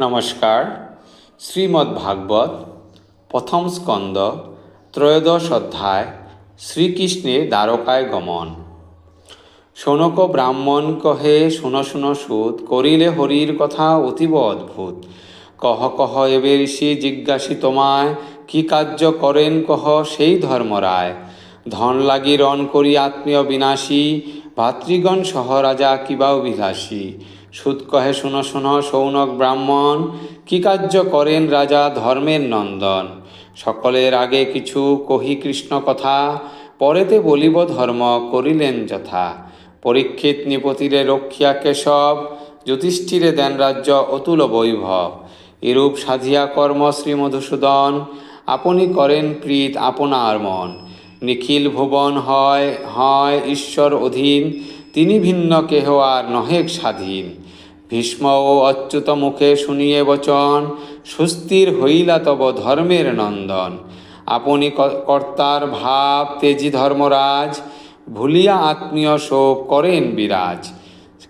নমস্কার। শ্রীমদ্ ভাগবত, প্রথম স্কন্দ, ত্রয়োদশ অধ্যায়, শ্রীকৃষ্ণের দ্বারকায় গমন। শোনক ব্রাহ্মণ কহে, শুনো শুনো সুত, করিলে হরির কথা অতীব অদ্ভুত। কহ কহ, এবে ঋষি জিজ্ঞাসি তোমায়, কি কার্য করেন কহ সেই ধর্মরায়। ধন লাগি রণ করি আত্মীয় বিনাশী, ভাতৃগণ সহ রাজা কিবা অভিলাষী। সুত কহে, শুনো শুনো সৌনক ব্রাহ্মণ, কি কার্য করেন রাজা ধর্মের নন্দন? সকলের আগে কিছু কহি কৃষ্ণ কথা, পরেতে বলিব ধর্ম করিলেন যথা। পরীক্ষিত নিপতিরে রক্ষিয়া কেশব, যুধিষ্ঠিরে দেন রাজ্য অতুল বৈভব। এরূপ সাধিয়া কর্ম শ্রী মধুসূদন, আপনি করেন প্রীত আপনার মন। নিখিল ভুবন হয় হয় ঈশ্বর অধীন তিনি ভিন্ন কেহ আর নহেক স্বাধীন। ভীষ্ম ও অচ্যুত মুখে শুনিয়ে বচন, সুস্থির হইলা তব ধর্মের নন্দন। আপনি কর্তার ভাব তেজি ধর্মরাজ, ভুলিয়া আত্মীয় শোক করেন বিরাজ।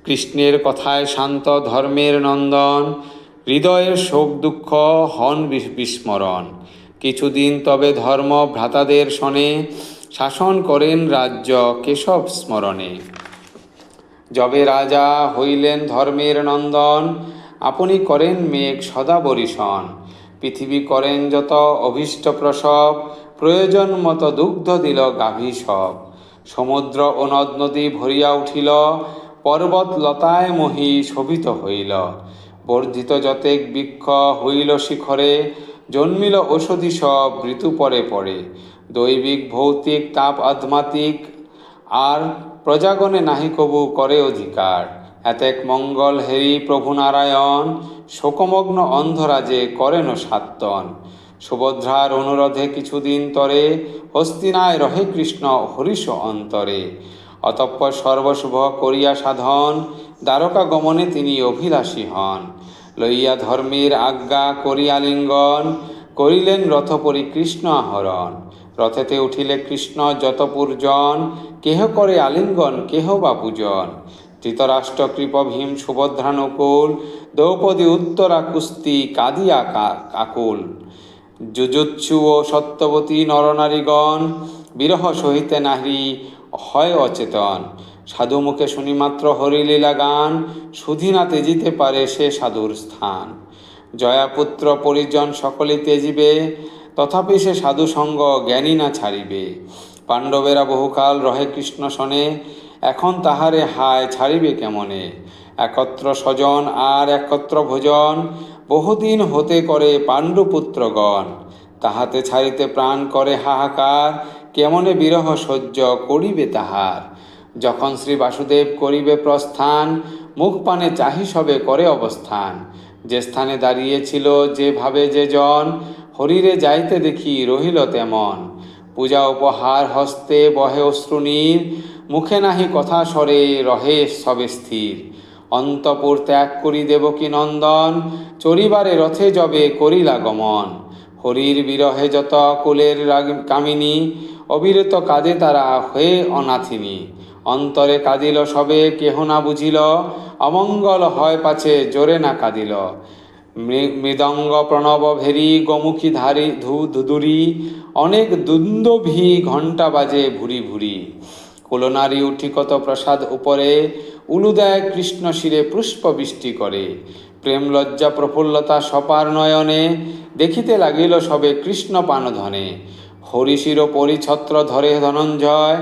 কৃষ্ণের কথায় শান্ত ধর্মের নন্দন, হৃদয়ের শোক দুঃখ হন বিস- বিস্মরণ। কিছুদিন তবে ধর্ম ভ্রাতাদের শনে শাসন করেন রাজ্য কেশব স্মরণে। যবে রাজা হইলেন ধর্মের নন্দন, আপনি করেন মেঘ সদা বরিশন। পৃথিবী করেন যত অভীষ্ট প্রসব, প্রয়োজন মতো দুগ্ধ দিল গাভী সব। সমুদ্র ও নদ নদী ভরিয়া উঠিল, পর্বত লতায় মহি শোভিত হইল। বর্ধিত যতেক বৃক্ষ হইল শিখরে, জন্মিল ঔষধি সব ঋতু পরে পরে। দৈবিক, ভৌতিক, তাপ আধ্যাত্মিক আর প্রজাগণে নাহি কবু করে অধিকার এতেক মঙ্গল হেরি প্রভু নারায়ণ, শোকমগ্ন অন্ধরাজে করেন সাত্তন। সুভদ্রার অনুরোধে কিছুদিন তরে হস্তিনায় রহে কৃষ্ণ হরিষ অন্তরে। অতঃপর সর্বশুভ করিয়া সাধন, দ্বারকা গমনে তিনি অভিলাষী হন। লইয়া ধর্মের আজ্ঞা করিয়া লিঙ্গন, করিলেন রথ পরি কৃষ্ণ আহরণ। রথেতে উঠিলে কৃষ্ণ যত পূর্জন কেহ করে আলিঙ্গন, কেহ বা পূজন। ধৃতরাষ্ট্র কৃপ ভীম সুভদ্রা নকুল দ্রৌপদী উত্তরা কুস্তি কাদিয়া কাকুল। যুজুৎসু ও সত্যবতী নরনারীগণ, বিরহ সহিতে নাহি হয় অচেতন। সাধু মুখে শুনি মাত্র হরিলীলা গান সুধী না তেজিতে পারে সে সাধুর স্থান। জয়াপুত্র পরিজন সকলে তেজিবে তথাপি সে সাধু সঙ্গ জ্ঞানী না ছাড়িবে। পাণ্ডবেরা বহুকাল রহে কৃষ্ণ শনে, এখন তাহারে হায় ছাড়িবে কেমনে? একত্র স্বজন আর একত্র ভোজন, বহুদিন হতে করে পাণ্ডুপুত্রগণ। তাহাতে ছাড়িতে প্রাণ করে হাহাকার, কেমনে বিরহ সহ্য করিবে তাহার? যখন শ্রী বাসুদেব করিবে প্রস্থান, মুখ পানে চাহি সবে করে অবস্থান। যে স্থানে দাঁড়িয়েছিল যেভাবে যে জন হরিরে যাইতে দেখি রহিল তেমন। পূজা উপহার হস্তে বহে অশ্রুনীর মুখে নাহি কথা স্বরে রহে সবে স্থির। অন্তপুর ত্যাগ করি দেবকী নন্দন, চরিবারে রথে যবে করিলা গমন। হরির বিরহে যত কুলের কামিনী, অবিরত কাঁদে তারা হয়ে অনাথিনী। অন্তরে কাঁদিল সবে, কেহ না বুঝিল, অমঙ্গল হয় পাছে জোরে না কাঁদিল। মৃদঙ্গ প্রণব ভেরি গোমুখী ধারি ধু ধুদুরি অনেক দুন্দভি ঘণ্টা বাজে ভুরি ভুরি। কুলনারী উঠি কত প্রসাদ উপরে, উলুদায় কৃষ্ণ শিরে পুষ্প বৃষ্টি করে। প্রেম লজ্জা প্রফুল্লতা সপার নয়নে দেখিতে লাগিল সবে কৃষ্ণ পানধনে। হরিশির পরিছত্র ধরে ধনঞ্জয়,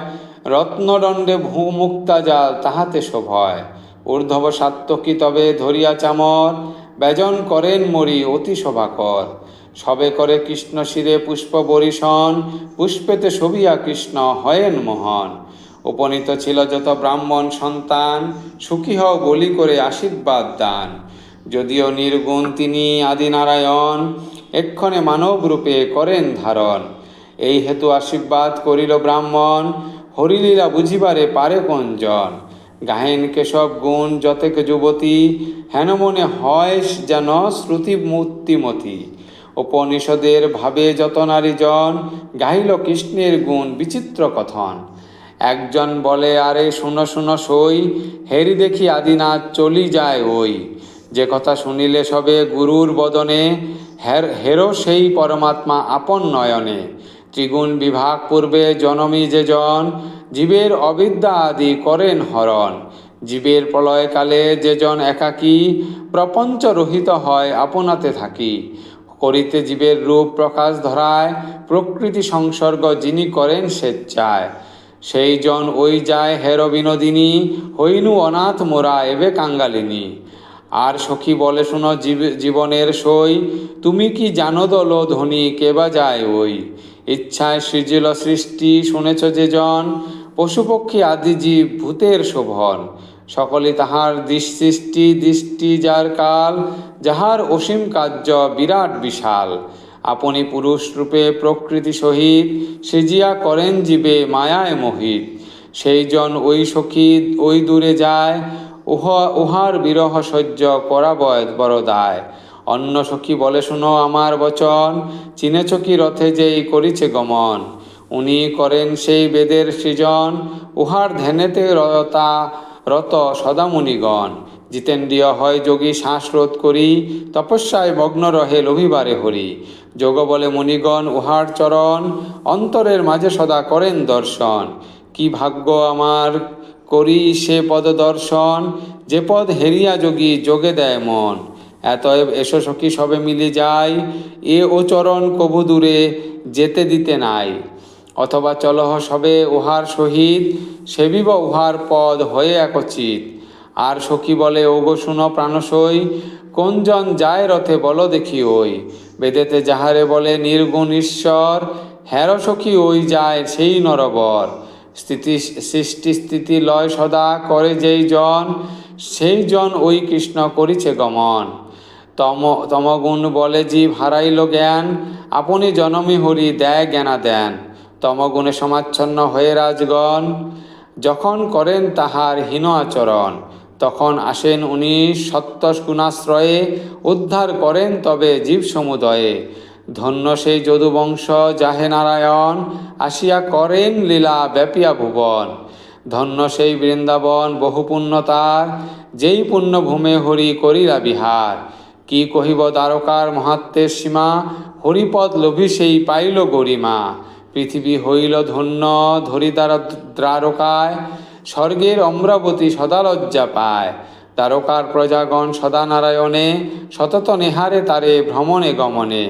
রত্নদণ্ডে ভূমুক্তা জাল তাহাতে শোভয়। ঊর্ধ্বব সাত্তকী তবে ধরিয়া চামর ব্যজন করেন মরি অতি শোভাকর। সবে করে কৃষ্ণ শিরে পুষ্প বরিশন, পুষ্পেতে শোভিয়া কৃষ্ণ হয়েন মোহন। উপনীত ছিল যত ব্রাহ্মণ সন্তান, সুখী হও বলি করে আশীর্বাদ দান। যদিও নির্গুণ তিনি আদিনারায়ণ, এক্ষণে মানব রূপে করেন ধারণ। এই হেতু আশীর্বাদ করিল ব্রাহ্মণ, হরিলীলা বুঝিবারে পারে কোনজন? গাহেন কেশব গুণ যতেক যুবতী, হেন মনে হয় যেন শ্রুতি মূর্তিমতী। উপনিষদের ভাবে যত নারীজন গাইল কৃষ্ণের গুণ বিচিত্র কথন। একজন বলে, আরে, শুনো শুনো, সই, হেরি দেখি আদিনাথ চলি যায় ওই। যে কথা শুনিলে সবে গুরুর বদনে, হের, হেরো সেই পরমাত্মা আপন নয়নে। ত্রিগুণ বিভাগ পূর্বে জনমী যে জন জীবের অবিদ্যা আদি করেন হরণ। জীবের প্রলয়কালে যে জন একাকী, প্রপঞ্চ রহিত হয় আপনাতে থাকি। করিতে জীবের রূপ প্রকাশ ধরায়, প্রকৃতি সংসর্গ যিনি করেন স্বেচ্ছায়। সেই জন ওই যায় হের বিনোদিনী হইনু অনাথ মোরা এবে কাঙ্গালিনী। আর সখী বলে শুনো জীব- জীবনের সই, তুমি কি জানো দল ধনী, কেবা যায় ওই? ইচ্ছায় সৃজিল সৃষ্টি শুনেছ যে জন পশুপক্ষী আদি জীব ভূতের শোভন। সকলে তাহার দৃষ্টি দৃষ্টি যার কাল, যাহার অসীম কার্য বিরাট বিশাল। আপনি পুরুষ রূপে প্রকৃতি সহিত সেজিয়া করেন জীবে মায়ায় মোহিত। সেই জন ওই সখী ওই দূরে যায়, উহা, উহার বিরহ সহ্য করা বয় বড় দায় অন্য সখী বলে, শুনো আমার বচন, চিনেছ কি রথে যেই করিছে গমন? উনি করেন সেই বেদের সৃজন, উহার ধ্যানেতে রতা রত সদামুনিগণ জিতেন্দ্রিয় হয় যোগী শ্বাসরোধ করি, তপস্যায় মগ্ন রহে লভিবারে হরি। যোগ বলে মুনিগণ উহার চরণ, অন্তরের মাঝে সদা করেন দর্শন। কি ভাগ্য আমার করি সে পদ দর্শন, যে পদ হেরিয়া যোগী যোগে দেয় মন। এতএব এসো সখী সবে মিলে যায় এ ও চরণ কবু দূরে যেতে দিতে নাই। অথবা চলহ সবে উহার সহিত, সেবিব উহার পদ হয়ে একচিত। আর সখী বলে, ওগো শুন প্রাণসই, কোনজন যায় রথে বল দেখি ওই। বেদেতে যাহারে বলে, নির্গুণ ঈশ্বর, হের সখী ওই যায় সেই নরবর। স্থিতি, সৃষ্টি স্থিতি লয় সদা করে যেই জন, সেই জন ওই কৃষ্ণ করিছে গমন। তম, তমগুণ বলে, জীব হারাইল জ্ঞান, আপনি জনমী হরি দেয় জ্ঞানা দেন তমগুণে সমাচ্ছন্ন হয়ে রাজগণ, যখন করেন তাহার হীন আচরণ, তখন আসেন উনি সত্য গুণাশ্রয়ে উদ্ধার করেন তবে জীব সমুদয়ে ধন্য সেই যদুবংশ যাহে নারায়ণ, আসিয়া করেন লীলা ব্যাপিয়া ভুবন ধন্য সেই বৃন্দাবন বহু পুণ্য তার, যেই পুণ্যভূমে হরি করিলা বিহার। কি কহিব দ্বারকার মহাত্মের সীমা, হরিপদ লোভী সেই পাইল গরিমা। পৃথিবী হইল ধন্য ধরি দ্বারা দ্বারকায়, স্বর্গের অম্রাবতী সদা লজ্জা পায়। দ্বারকার প্রজাগণ সদা নারায়ণে, সতত নেহারে তারে ভ্রমণে গমনে।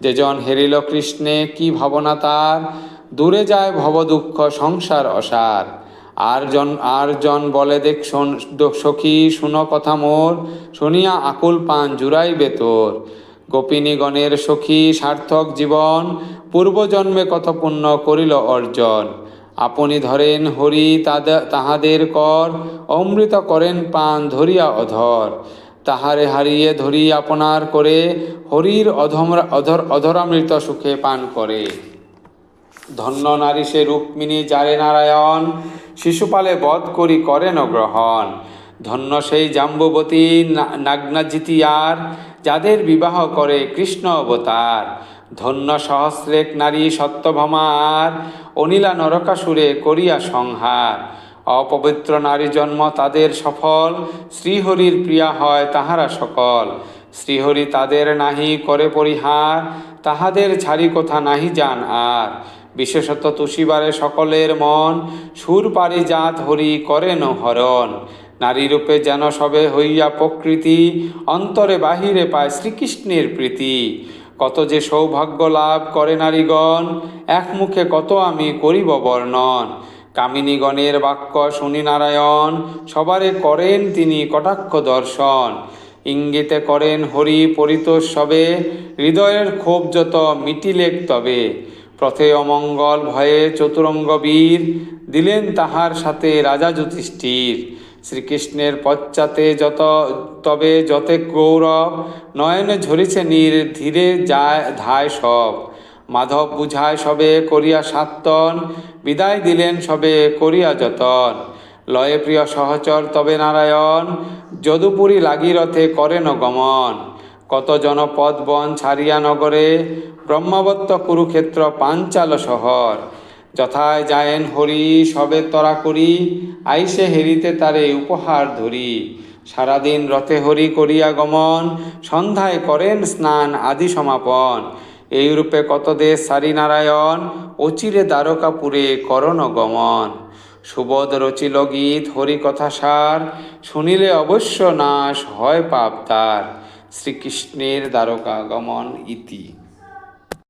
যেজন হেরিল কৃষ্ণে, কি ভাবনা তার? দূরে যায় ভব দুঃখ সংসার অসার। আর জন আর জন বলে দেখ সখী, শুনো কথা মোর, শুনিয়া আকুল পান জুড়াইবে তোর। গোপিনীগণের সখী সার্থক জীবন, পূর্বজন্মে কত পুণ্য করিল অর্জন। আপনি ধরেন হরি তাহাদের কর, অমৃত করেন পান ধরিয়া অধর। তাহারে হারিয়ে ধরি আপনার করে, হরির অধমরা, অধর, অধরামৃত সুখে পান করে। ধন্য নারী সে রুক্মিণী, যারে নারায়ণ, শিশুপালে বধ করি করেন গ্রহণ। ধন্য সেই জাম্ববতী না- নাগ্নাজিতিয়ার যাদের বিবাহ করে কৃষ্ণ অবতার, ধন্য সহস্রেক নারী সত্যভমার, অনিলা নরকাসুরে করিয়া সংহার। অপবিত্র নারী জন্ম তাদের সফল, শ্রীহরির প্রিয়া হয় তাহারা সকল। শ্রীহরি তাদের নাহি করে পরিহার, তাহাদের ছাড়ি কথা নাহি যান আর। বিশেষত তুষিবারে সকলের মন সুর পারিজাত হরি করেন হরণ। নারী রূপে যেন সবে হইয়া প্রকৃতি, অন্তরে বাহিরে পায় শ্রীকৃষ্ণের প্রীতি। কত যে সৌভাগ্য লাভ করে নারীগণ, এক মুখে কত আমি করিব বর্ণন। কামিনীগণের বাক্য শুনি নারায়ণ, সবারে করেন তিনি কটাক্ষ দর্শন। ইঙ্গিতে করেন হরি পরিতোষ সবে, হৃদয়ের ক্ষোভ যত মিটিলেক তবে। প্রথে অমঙ্গল ভয়ে চতুরঙ্গ বীর, দিলেন তাহার সাথে রাজা যুধিষ্ঠির। শ্রীকৃষ্ণের পশ্চাতে যত, তবে যতে গৌরব, নয়নে ঝরিছে নীর ধীরে যায়, ধায় সব। মাধব বুঝায়, সবে করিয়া সাত্তন, বিদায় দিলেন সবে করিয়া যতন। লয়ে প্রিয় সহচর তবে নারায়ণ, যদুপুরী লাগি রথে করেন গমন। কত জনপদ বন ছাড়িয়া নগরে, ব্রহ্মবত্ত কুরুক্ষেত্র পাঞ্চাল শহর। যথায় যায়েন হরি, সবে তরা করি, আইসে হেরিতে তারে উপহার ধরি। সারাদিন রথে হরি করিয়া গমন সন্ধ্যায় করেন স্নান আদি সমাপন। এইরূপে কত দেশ সারি নারায়ণ, অচিরে দ্বারকাপুরে করণ গমন। সুবোধ রচিল গীত, হরি কথা সার, শুনিলে অবশ্য নাশ হয় পাপ তার। শ্রীকৃষ্ণের দ্বারকা গমন ইতি।